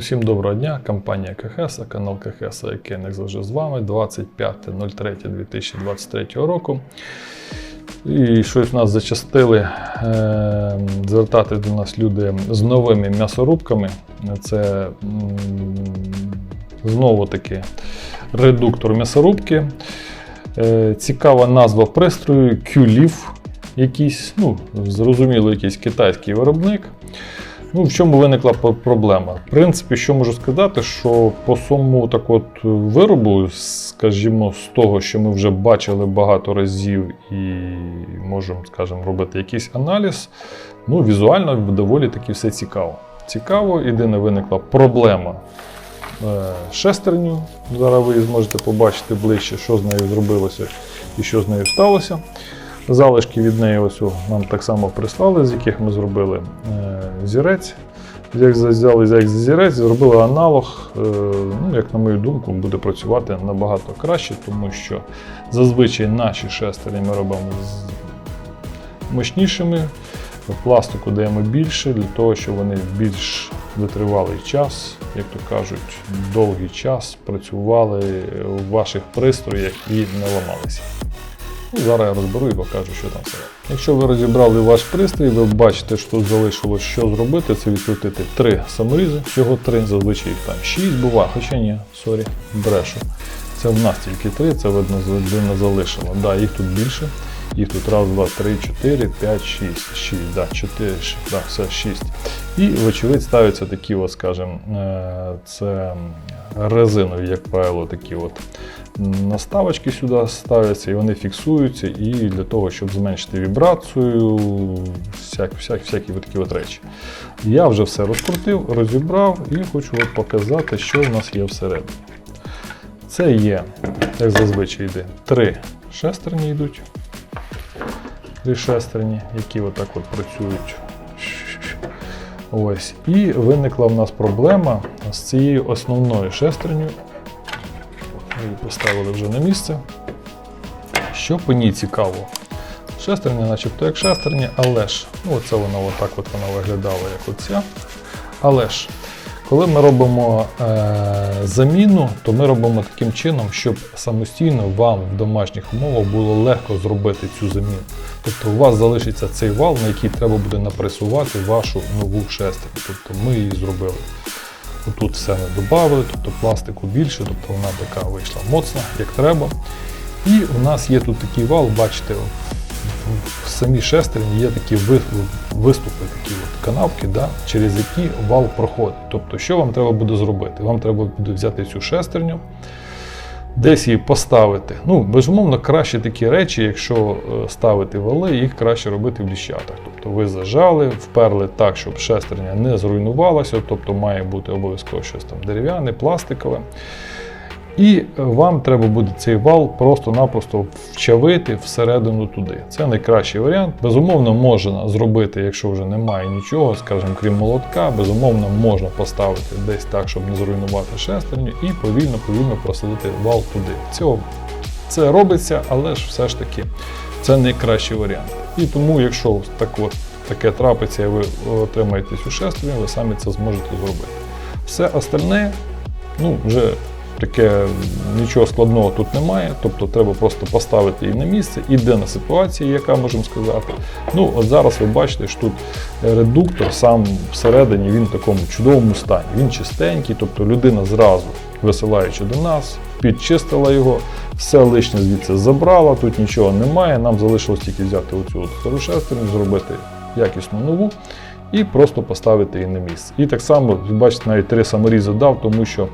Усім доброго дня, компанія КХС, канал КХС, який як завжди з вами 25.03.2023 року. І щось нас зачастили е, звертати до нас люди з новими м'ясорубками. Це знову таки редуктор м'ясорубки. Е, цікава назва пристрою QLIF, якийсь, ну, зрозуміло, якийсь китайський виробник. Ну, в чому виникла проблема? В принципі, що можу сказати, що по самому так от виробу, скажімо, з того, що ми вже бачили багато разів і можемо, скажімо, робити якийсь аналіз, ну, візуально доволі таки все цікаво. Цікаво, єдине виникла проблема е, шестерню. Зараз ви зможете побачити ближче, що з нею зробилося і що з нею сталося. Залишки від неї ось нам так само прислали, з яких ми зробили е, зірець. Як взяли як зірець, зробили аналог, е, ну, як на мою думку, буде працювати набагато краще, тому що зазвичай наші шестерні ми робимо з мощнішими, пластику даємо більше для того, щоб вони більш витривалий час, як то кажуть, довгий час працювали в ваших пристроях і не ламалися. Ну, зараз я розберу і покажу, що там все. Якщо ви розібрали ваш пристрій, ви бачите, що залишилось що зробити, це відкрутити три саморізи, всього три, зазвичай їх там шість буває, хоча ні, сорі, брешу. Це в нас тільки три, це видно, людина залишила. Да, їх тут більше. Їх тут раз, два, три, чотири, п'ять, шість, шість, да, чотири, да, все, шість. І, вочевидь, ставляться такі, от, скажімо, е, це резинові, як правило, такі от наставочки сюди ставляться, і вони фіксуються, і для того, щоб зменшити вібрацію, всяк, всяк, всякі такі от речі. Я вже все розкрутив, розібрав і хочу от показати, що в нас є всередині. Це є, як зазвичай йде, три шестерні йдуть. Три шестерні, які отак от працюють. Ось. І виникла в нас проблема з цією основною шестерню. Ми її поставили вже на місце. Що по ній цікаво? Шестерня, начебто як шестерня, але ж, ну оце вона отак от вона виглядала, як оця. Але ж, коли ми робимо е, заміну, то ми робимо таким чином, щоб самостійно вам в домашніх умовах було легко зробити цю заміну. Тобто у вас залишиться цей вал, на який треба буде напресувати вашу нову шестерню. Тобто ми її зробили. Тут все не додали, тобто пластику більше, тобто вона така вийшла моцна, як треба. І у нас є тут такий вал, бачите, в- в самій шестерні є такі виступи, такі от канавки, да, через які вал проходить. Тобто, що вам треба буде зробити? Вам треба буде взяти цю шестерню, десь її поставити. Ну, безумовно, краще такі речі, якщо е, ставити вали, їх краще робити в ліщатах. Тобто ви зажали, вперли так, щоб шестерня не зруйнувалася, тобто має бути обов'язково щось там дерев'яне, пластикове. І е, вам треба буде цей вал просто-напросто вчавити всередину туди. Це найкращий варіант. Безумовно, можна зробити, якщо вже немає нічого, скажімо, крім молотка, безумовно, можна поставити десь так, щоб не зруйнувати шестерню, і повільно-повільно просадити вал туди. Цього це робиться, але ж все ж таки це найкращий варіант. І тому, якщо так от, таке трапиться і ви отримаєте цю шестерню, ви самі це зможете зробити. Все остальне, ну, вже таке нічого складного тут немає. Тобто треба просто поставити її на місце, ідена ситуація, яка можемо сказати. Ну, от зараз ви бачите, що тут редуктор сам всередині він в такому чудовому стані. Він чистенький, тобто людина зразу, висилаючи до нас, підчистила його, все лишнє звідси забрала, тут нічого немає. Нам залишилось тільки взяти оцю стару зробити якісну нову і просто поставити її на місце. І так само, бачите, навіть три саморізи дав, тому що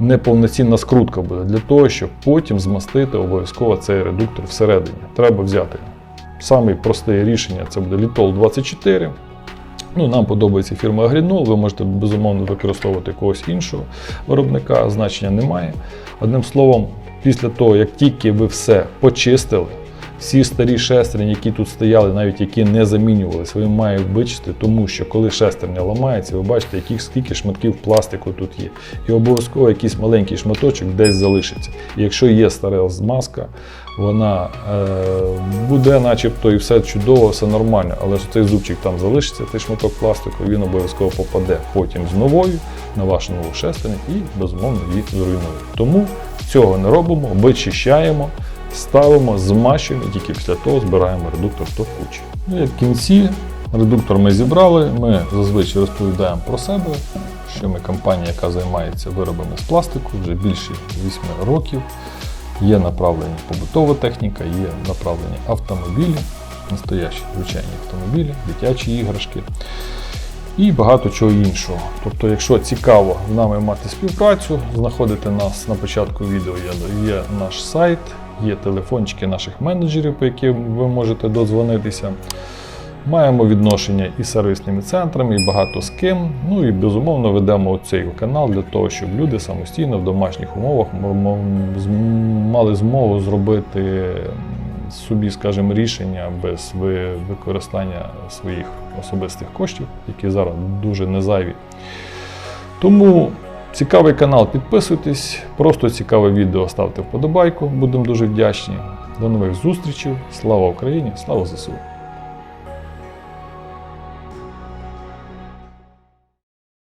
неповноцінна скрутка буде для того, щоб потім змастити обов'язково цей редуктор всередині. Треба взяти саме просте рішення це буде Літол 24. Ну, нам подобається фірма Агрінол, ви можете безумовно використовувати когось іншого виробника, значення немає. Одним словом, після того, як тільки ви все почистили, Всі старі шестерні, які тут стояли, навіть які не замінювалися, ви маєте вичистити, тому що коли шестерня ламається, ви бачите, яких скільки шматків пластику тут є. І обов'язково якийсь маленький шматочок десь залишиться. І якщо є стара змазка, вона е, буде начебто і все чудово, все нормально, але ж цей зубчик там залишиться, цей шматок пластику, він обов'язково попаде потім з новою на вашу нову шестерню і безумовно її зруйнує. Тому цього не робимо, вичищаємо, ставимо, змащуємо і тільки після того збираємо редуктор до кучі. І в кінці редуктор ми зібрали. Ми зазвичай розповідаємо про себе, що ми компанія, яка займається виробами з пластику вже більше 8 років. Є направлені побутова техніка, є направлені автомобілі, настоящі звичайні автомобілі, дитячі іграшки і багато чого іншого. Тобто, якщо цікаво з нами мати співпрацю, знаходите нас на початку відео. Є наш сайт, є телефончики наших менеджерів, по яким ви можете додзвонитися. Маємо відношення і з сервісними центрами, і багато з ким. Ну і безумовно ведемо цей канал для того, щоб люди самостійно в домашніх умовах мали змогу зробити собі, скажімо, рішення без використання своїх особистих коштів, які зараз дуже незайві. Тому цікавий канал, підписуйтесь, просто цікаве відео ставте вподобайку, будемо дуже вдячні. До нових зустрічей. Слава Україні! Слава ЗСУ!